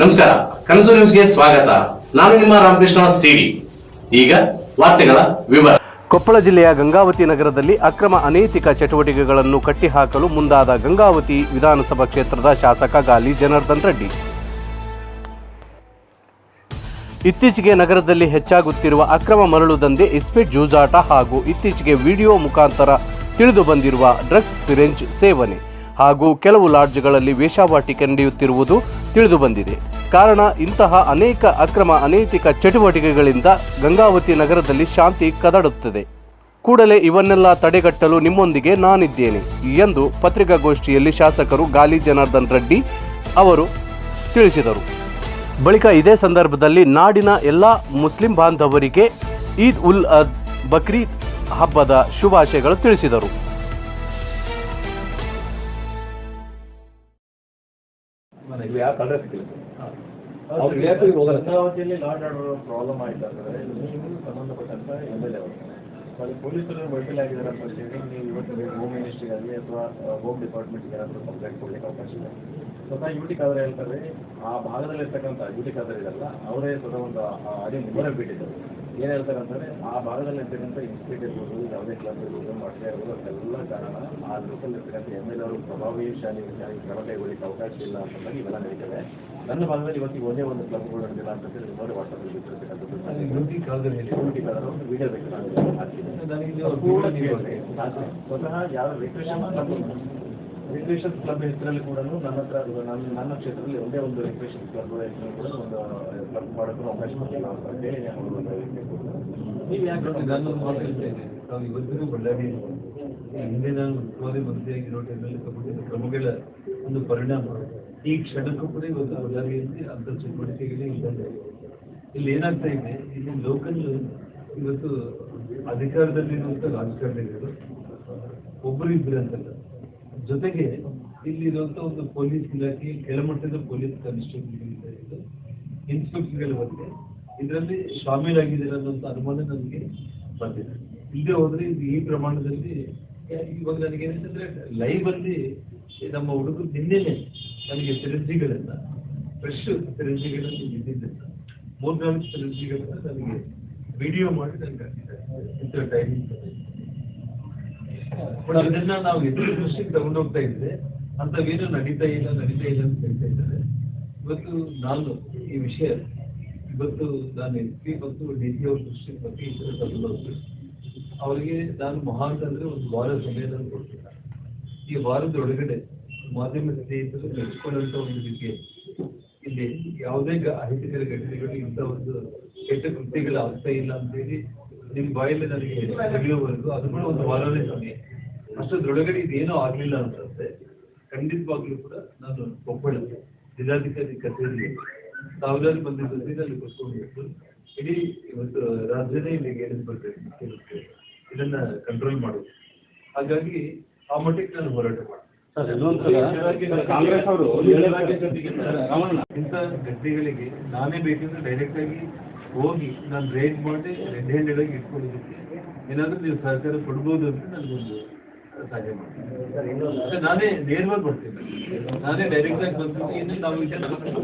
ನಮಸ್ಕಾರ, ಕನಸು ನ್ಯೂಸ್ಗೆ ಸ್ವಾಗತ. ನಾನು ನಿಮ್ಮ ರಾಮಕೃಷ್ಣ ಸಿಡಿ. ಈಗ ವಾರ್ತೆಗಳ ವಿವರ. ಕೊಪ್ಪಳ ಜಿಲ್ಲೆಯ ಗಂಗಾವತಿ ನಗರದಲ್ಲಿ ಅಕ್ರಮ ಅನೈತಿಕ ಚಟುವಟಿಕೆಗಳನ್ನು ಕಟ್ಟಿಹಾಕಲು ಮುಂದಾದ ಗಂಗಾವತಿ ವಿಧಾನಸಭಾ ಕ್ಷೇತ್ರದ ಶಾಸಕ ಗಾಲಿ ಜನಾರ್ದನ್ ರೆಡ್ಡಿ. ಇತ್ತೀಚೆಗೆ ನಗರದಲ್ಲಿ ಹೆಚ್ಚಾಗುತ್ತಿರುವ ಅಕ್ರಮ ಮರಳು ದಂಧೆ ಇಸ್ಪೀಟ್ ಜೂಜಾಟ ಹಾಗೂ ಇತ್ತೀಚೆಗೆ ವಿಡಿಯೋ ಮುಖಾಂತರ ತಿಳಿದು ಬಂದಿರುವ ಡ್ರಗ್ಸ್ ಸಿರೆಂಜ್ ಸೇವನೆ. ಹಾಗೂ ಕೆಲವು ಲಾಡ್ಜ್ಗಳಲ್ಲಿ ನಡೆಯುತ್ತಿರುವುದು ತಿಳಿದು ಬಂದಿದೆ ಕಾರಣ, ಇಂತಹ ಅನೇಕ ಅಕ್ರಮ ಅನೈತಿಕ ಚಟುವಟಿಕೆಗಳಿಂದ ಗಂಗಾವತಿ ನಗರದಲ್ಲಿ ಶಾಂತಿ ಕದಡುತ್ತದೆ. ಕೂಡಲೇ ಇವನ್ನೆಲ್ಲ ತಡೆಗಟ್ಟಲು ನಿಮ್ಮೊಂದಿಗೆ ನಾನಿದ್ದೇನೆ, ಎಂದು ಪತ್ರಿಕಾಗೋಷ್ಠಿಯಲ್ಲಿ ಶಾಸಕರು ಗಾಲಿ ಜನಾರ್ದನ್ ರೆಡ್ಡಿ ಅವರು ತಿಳಿಸಿದರು. ಬಳಿಕ ಇದೇ ಸಂದರ್ಭದಲ್ಲಿ ನಾಡಿನ ಎಲ್ಲ ಮುಸ್ಲಿಂ ಬಾಂಧವರಿಗೆ ಈದ್ ಉಲ್ ಅದ್ ಬಕ್ರೀದ್ ಹಬ್ಬದ ಶುಭಾಶಯಗಳು ತಿಳಿಸಿದರು. ನನಗೆ ಯಾವ ಅಡ್ರೆಸ್ ಸಿಕ್ಕಿಲ್ಲ? ಅವ್ರು ಯಾಕೆ ಇವ್ರು ಹೋಗಲ್ಲ? ಗಂಗಾವತಿಯಲ್ಲಿ ಲಾಡ್ ಆರ್ಡರ್ ಪ್ರಾಬ್ಲಮ್ ಆಯ್ತು ಅಂದ್ರೆ ನೀವು ಸಂಬಂಧಪಟ್ಟಂತ ಎಂ ಎಲ್ ಎ ಅವರು. ಅಲ್ಲಿ ಪೊಲೀಸರು ವೈಫಲ್ ಆಗಿದ್ದಾರೆ ಅಂತ ಹೇಳಿ ನೀವು ಇವತ್ತು ಹೋಮ್ ಮಿನಿಸ್ಟ್ರಿಗಾಗಲಿ ಅಥವಾ ಹೋಮ್ ಡಿಪಾರ್ಟ್ಮೆಂಟ್ಗೆ ಏನಾದರೂ ಕಂಪ್ಲೇಂಟ್ ಕೊಡ್ಲಿಕ್ಕೆ ಅವಕಾಶ ಇದೆ. ಸ್ವತಃ ಯುಟಿ ಖಾದರ್ ಹೇಳ್ತಾರೆ ಆ ಭಾಗದಲ್ಲಿ ಇರ್ತಕ್ಕಂಥ ಯುಟಿ ಖಾದರ್ ಇದಲ್ಲ ಅವರೇ ಸ್ವತಃ ಒಂದು ಅದೇ ನಿಮ್ಮರ ಬಿಟ್ಟಿದ್ದಾರೆ ಏನು ಹೇಳ್ತಾರೆ ಅಂತಂದ್ರೆ ಆ ಭಾಗದಲ್ಲಿ ಇರ್ತಕ್ಕಂಥ ಇನ್ಸ್ಟಿಟ್ಯೂಟ್ ಇರ್ಬೋದು ಯಾವುದೇ ಕ್ಲಾಸ್ ಇರ್ಬೋದು ಮಾಡ್ತಾ ಇರ್ಬೋದು ಅದೆಲ್ಲ ಕಾರಣ ಆ ಲೋಕಲ್ ಇರ್ತಕ್ಕಂಥ ಎಂ ಎಲ್ ಅವರು ಪ್ರಭಾವಶಾಲಿ ಕ್ರಮ ಕೈಗೊಳ್ಳಿಕ್ಕೆ ಅವಕಾಶ ಇಲ್ಲ ಅಂತಂದಾಗ ಇವೆಲ್ಲ ನಡೀತದೆ. ನನ್ನ ಭಾಗದಲ್ಲಿ ಇವತ್ತಿಗೆ ಒಂದೇ ಒಂದು ಕ್ಲಬ್ಗಳು ನಡೆದಿಲ್ಲ ಅಂತ ಹೇಳಿ ನಿಮ್ಮವರೇ ವಾಟ್ಸಪ್ ಬಿಟ್ಟಿರ್ತಕ್ಕಂಥದ್ದು. ಡ್ಯೂಟಿ ಕಾಲದಲ್ಲಿ ಹೇಳಿ. ವಿಡಿಯೋ ಬೇಕು ನಾನು ಹಾಕ್ತೀನಿ. ಸ್ವತಃ ಯಾವ ರಿಕ್ರೇಷನ್ ಕ್ಲಬ್ ರಿಕ್ರೇಷನ್ ಕ್ಲಬ್ ಹೆಸರಲ್ಲಿ ಕೂಡ ನನ್ನ ಹತ್ರ ನನ್ನ ನನ್ನ ಕ್ಷೇತ್ರದಲ್ಲಿ ಒಂದೇ ಒಂದು ರಿಕ್ರೇಷನ್ ಕ್ಲಬ್ ಕೂಡ ಒಂದು ಅವಕಾಶ ಯಾಕೆ ನಾನು ಇವತ್ತಿಗೂ ಬಳ್ಳಾರಿ ನಾನು ಕ್ರಮಗಳ ಒಂದು ಪರಿಣಾಮ. ಈ ಕ್ಷಣಕ್ಕೂ ಕೂಡ ಇವತ್ತು ಬಳ್ಳಾರಿಯಲ್ಲಿ ಅಂತ ಚಟುವಟಿಕೆಗಳೇ ಇದ್ದಾರೆ ಇಲ್ಲಿ ಏನಾಗ್ತಾ ಇದೆ? ಇಲ್ಲಿ ಲೋಕಲ್ ಇವತ್ತು ಅಧಿಕಾರದಲ್ಲಿರುವಂಥ ರಾಜಕಾರಣಿಗಳು ಇಬ್ಬರು ಅಂತಲ್ಲ. ಜೊತೆಗೆ ಇಲ್ಲಿರುವಂಥ ಒಂದು ಪೊಲೀಸ್ ಇಲಾಖೆ ಕೆಳಮಟ್ಟದ ಪೊಲೀಸ್ ಕಾನ್ಸ್ಟೇಬಲ್ ಇನ್ಸ್ಪೆಕ್ಟರ್ಗಳ ಬಗ್ಗೆ ಇದರಲ್ಲಿ ಶಾಮೀಲ್ ಅನ್ನೋಂಥ ಅನುಮಾನ ನನಗೆ ಬಂದಿದೆ. ಇಲ್ಲದೆ ಹೋದ್ರೆ ಇದು ಈ ಪ್ರಮಾಣದಲ್ಲಿ ಇವಾಗ ನನಗೆ ಏನಂತಂದ್ರೆ ಲೈವ್ ಅಲ್ಲಿ ನಮ್ಮ ಹುಡುಗರು ನಿನ್ನೆನೆ ನನಗೆ ಸಿರಂಜಿಗಳೆಲ್ಲ ಫ್ರೆಶ್ ಸಿರಂಜಿಗಳನ್ನ ಇದ್ದಿದ್ದನ್ನ ಮೂರ್ನಾಲ್ಕು ಸಿರಂಜಿಗಳನ್ನ ನನಗೆ ವಿಡಿಯೋ ಮಾಡಿ ನನಗೆ ಇಂಥ ಟೈಮಿಂಗ್ ಬಟ್ ಅದನ್ನ ನಾವು ಎದುರು ದೃಷ್ಟಿಗೆ ತಗೊಂಡೋಗ್ತಾ ಇದ್ರೆ ಅಂತವೇನು ನಡೀತಾ ಇಲ್ಲ ನಡೀತಾ ಇಲ್ಲ ಅಂತ ಹೇಳ್ತಾ ಇದ್ದಾರೆ. ಇವತ್ತು ನಾನು ಈ ವಿಷಯ, ಇವತ್ತು ನಾನು ಎಸ್ ಪಿ ಮತ್ತು ಡಿ ಸಿ ಅವ್ರ ದೃಷ್ಟಿಗೆ ಬಗ್ಗೆ ಇತರ ತಗೊಂಡೋಗ್ತೀನಿ ಅವರಿಗೆ ನಾನು ಮಹಾಂತ ಅಂದ್ರೆ ಒಂದು ವಾರ ಸಮಯದ ಕೊಡ್ತೀನಿ. ಈ ವಾರದೊಳಗಡೆ ಮಾಧ್ಯಮ ಸ್ನೇಹಿತರು ಒಂದು ರೀತಿಯ ಇಲ್ಲಿ ಯಾವುದೇ ಅಹಿತಕರ ಘಟನೆಗಳು ಇಂಥ ಒಂದು ಕೆಟ್ಟ ಕೃತ್ಯಗಳು ಆಗ್ತಾ ಇಲ್ಲ ಅಂತೇಳಿ ನಿಮ್ ಬಾಯಲ್ಲಿ ನನಗೆ ತೆಗೆಯುವವರೆಗೂ ಅದು ಕೂಡ ಒಂದು ವಾರವೇ ಸಮಯ. ಅಷ್ಟೊಂದರೊಳಗಡೆ ಇದೇನೋ ಆಗ್ಲಿಲ್ಲ ಅಂತಂದ್ರೆ ಖಂಡಿತವಾಗ್ಲೂ ಕೂಡ ನಾನು ಕೊಪ್ಪಳ ಜಿಲ್ಲಾಧಿಕಾರಿ ಕಚೇರಿಗೆ ಸಾವಿರಾರು ಮಂದಿ ಬಂದಿದ್ದು ಅಲ್ಲಿ ಕೂತ್ಕೊಂಡು ಇಡೀ ಇವತ್ತು ರಾಜ್ಯನೇ ಇಲ್ಲಿಗೆ ಏನಕ್ಕೆ ಬರ್ಬೇಕು ಇದನ್ನ ಕಂಟ್ರೋಲ್ ಮಾಡೋದು. ಹಾಗಾಗಿ ಆ ಮಟ್ಟಿಗೆ ನಾನು ಹೋರಾಟ ಮಾಡ್ತೀನಿ. ಕಾಂಗ್ರೆಸ್ ಅವರು ಇಂಥ ಘಟನೆಗಳಿಗೆ ನಾನೇ ಬೇಕಂದ್ರೆ ಡೈರೆಕ್ಟ್ ಆಗಿ ಹೋಗಿ ನಾನು ರೇಟ್ ಮಾಡಿ ರೆಡ್ ಹ್ಯಾಂಡೆಡ್ ಆಗಿ ಇಟ್ಕೊಳ್ಳೋದಕ್ಕೆ ಏನಾದ್ರೂ ನೀವು ಸಹಕಾರ ಕೊಡ್ಬೋದು ಅಂತ ನನಗೊಂದು ಸಹಾಯ ಮಾಡಿ ಮತ್ತೆ ನಾನೇ ನೇರವಾಗಿ ಬರ್ತೀನಿ. ನಾನೇ ಡೈರೆಕ್ಟ್ ಆಗಿ ಇನ್ನು ನಾವು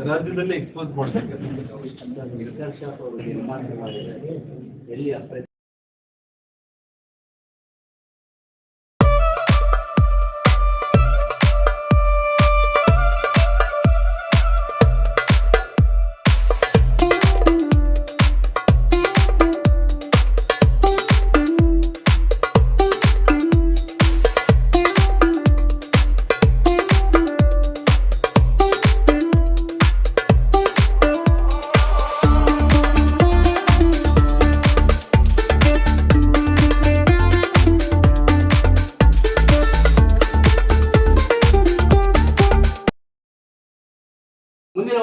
ರಾಜ್ಯದಲ್ಲೇ ಎಕ್ಸ್ಪೋಸ್ ಮಾಡ್ಬೇಕು